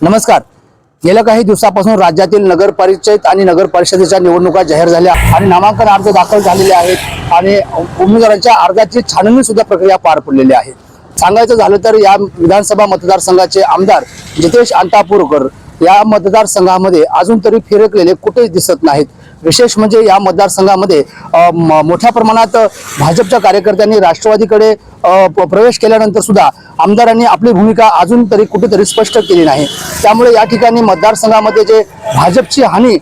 नमस्कार. गेल्या काही दिवसापासून राज्यातील नगर परिषद आणि नगर परिषदेच्या निवडणुका जाहीर झाल्या आणि नामांकन अर्ज दाखल झालेले आहेत आणि उमेदवारांच्या अर्जाची छाननी सुद्धा प्रक्रिया पार पडलेली आहे. सांगायचं झालं तर या विधानसभा मतदारसंघाचे आमदार जितेश अंतापूरकर या मतदारसंघामध्ये अजून तरी फिरकलेले कुठेच दिसत नाहीत. विशेष म्हणजे या मतदारसंघामध्ये म- मोठ्या प्रमाणात भाजपच्या कार्यकर्त्यांनी राष्ट्रवादीकडे प्रवेश केल्यानंतर सुद्धा आमदारांनी आपली भूमिका अजून तरी कुठेतरी स्पष्ट केली नाही. त्यामुळे या ठिकाणी मतदारसंघामध्ये जे भाजपची हानी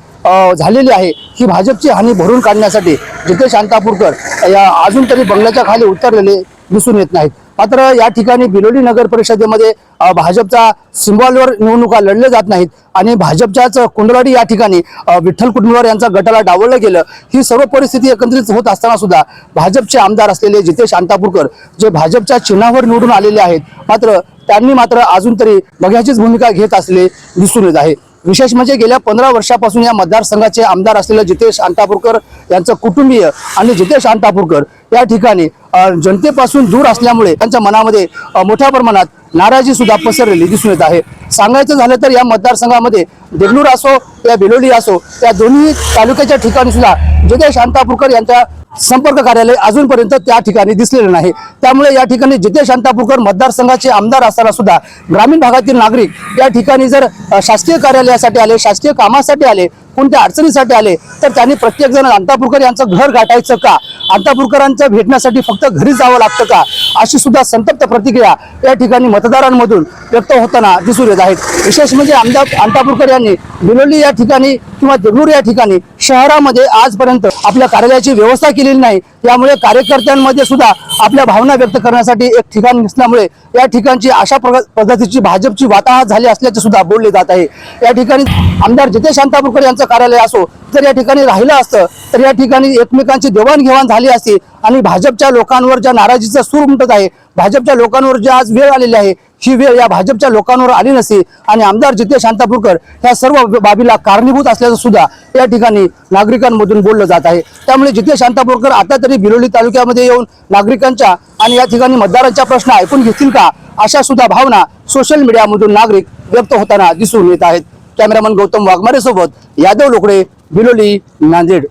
झालेली आहे ही भाजपची हानी भरून काढण्यासाठी जिथे शांतापूरकर या अजून तरी बंगल्याच्या खाली उतरलेले दिसून येत नाहीत. मात्र या ठिकाणी बिलोली नगर परिषदेमध्ये भाजपचा सिम्बॉलवर निवडणुका लढल्या जात नाहीत आणि भाजपच्याच कुंडलवाडी या ठिकाणी विठ्ठल कुटुंबवार यांचा गटाला डावलं गेलं. ही सर्व परिस्थिती एकत्रित होत असताना सुद्धा भाजपचे आमदार असलेले जितेश अंतापूरकर जे भाजपच्या चिन्हावर निवडून आलेले आहेत मात्र त्यांनी मात्र अजून तरी बघ्याचीच भूमिका घेत असले दिसून येत आहे. विशेष म्हणजे गेल्या पंधरा वर्षापासून या मतदारसंघाचे आमदार असलेले जितेश अंतापूरकर यांचं कुटुंबीय आणि जितेश अंतापूरकर या ठिकाणी जनतेपासून दूर असल्यामुळे त्यांच्या मनामध्ये मोठ्या प्रमाणात नाराजी सुद्धा पसरलेली दिसून येत आहे. सांगायचं झालं तर या मतदारसंघामध्ये देगलूर असो या बिलोली असो या दोन्ही तालुक्याच्या ठिकाणी सुद्धा जितेश शांतापूरकर यांच्या संपर्क कार्यालय अजूनपर्यंत त्या ठिकाणी दिसलेलं नाही. त्यामुळे या ठिकाणी जिथे शांतापूरकर मतदारसंघाचे आमदार असताना सुद्धा ग्रामीण भागातील नागरिक या ठिकाणी जर शासकीय कार्यालयासाठी आले शासकीय कामासाठी आले कोणत्या अडचणीसाठी आले तर त्यांनी प्रत्येक जण अंतापूरकर यांचं घर गाठायचं का? अंतापूरकरांचं भेटण्यासाठी फक्त घरी जावं लागतं का? अशी सुद्धा संतप्त प्रतिक्रिया या ठिकाणी मतदारांमधून व्यक्त होताना दिसून येत आहेत. विशेष म्हणजे आमदार अंतापूरकर यांनी बिलोली या ठिकाणी किंवा देगलूर या ठिकाणी शहरामध्ये आजपर्यंत आपल्या कार्यालयाची व्यवस्था केलेली नाही. त्यामुळे कार्यकर्त्यांमध्ये सुद्धा आपल्या भावना व्यक्त करण्यासाठी एक ठिकाण नसल्यामुळे या ठिकाणची अशा पद्धतीची भाजपची वाताहत झाली असल्याचे सुद्धा बोलले जात आहे. या ठिकाणी आमदार जितेश शांतापूरकर यांचं कार्यालय असो जर या ठिकाणी राहिलं असतं तर या ठिकाणी एकमेकांची देवाणघेवाण झाली असती आणि भाजपच्या लोकांवर ज्या नाराजीचा सूर उमटत आहे भाजपच्या लोकांवर जे आज वेळ आलेली आहे ही वेळ या भाजपच्या लोकांवर आली नसती. आणि आमदार जितेश शांतापूरकर ह्या सर्व बाबीला कारणीभूत असल्याचं सुद्धा या ठिकाणी नागरिकांमधून बोललं जात आहे. त्यामुळे जितेश शांतापूरकर आता तरी बिलोली तालुक्यामध्ये येऊन नागरिकांच्या आणि या ठिकाणी मतदारांच्या प्रश्न ऐकून घेतील का अशा सुद्धा भावना सोशल मीडियामधून नागरिक व्यक्त होताना दिसून येत आहेत. कॅमेरामन गौतम वाघमारे सोबत यादव लोकडे बिलोली नांदेड.